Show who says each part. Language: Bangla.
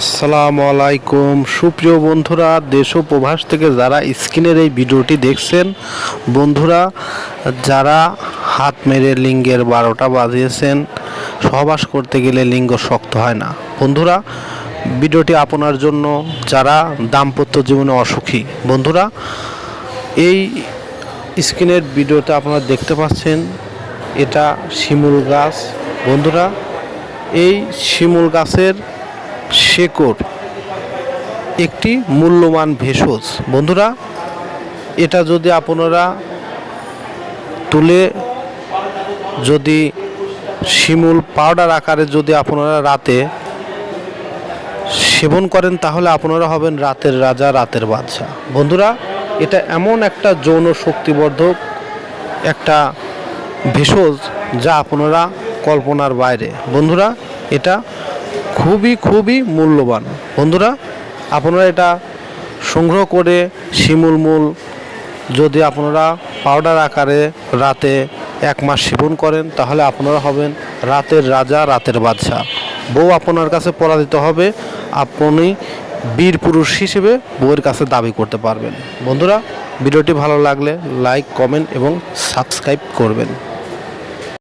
Speaker 1: আসসালামু আলাইকুম। সুপ্রিয় বন্ধুরা, দেশ ও প্রবাস থেকে যারা স্ক্রিনের এই ভিডিওটি দেখছেন, বন্ধুরা, যারা হাত মেরে লিঙ্গের বারোটা বাজিয়েছেন, সহবাস করতে গেলে লিঙ্গ শক্ত হয় না। বন্ধুরা, ভিডিওটি আপনার জন্য যারা দাম্পত্য জীবনে অসুখী, বন্ধুরা, এই স্ক্রিনের ভিডিওতে আপনারা দেখতে পাচ্ছেন, এটা শিমুল গাছ। বন্ধুরা, এই শিমুল গাছের শেকড় একটি মূল্যবান ভেষজ। বন্ধুরা, এটা যদি আপনারা তুলে যদি শিমুল পাউডার আকারে যদি আপনারা রাতে সেবন করেন, তাহলে আপনারা হবেন রাতের রাজা, রাতের বাদশা বন্ধুরা, এটা এমন একটা যৌন শক্তিবর্ধক একটা ভেষজ যা আপনারা কল্পনার বাইরে। বন্ধুরা, এটা খুবই খুবই মূল্যবান। বন্ধুরা, আপনারা এটা সংগ্রহ করে শিমুল মূল যদি আপনারা পাউডার আকারে রাতে এক মাস সেবন করেন, তাহলে আপনারা হবেন রাতের রাজা, রাতের বাদশাহ। বউ আপনার কাছে পরাজিত হবে, আপনি বীর পুরুষ হিসেবে বউয়ের কাছে দাবি করতে পারবেন। বন্ধুরা, ভিডিওটি ভালো লাগলে লাইক, কমেন্ট এবং সাবস্ক্রাইব করবেন।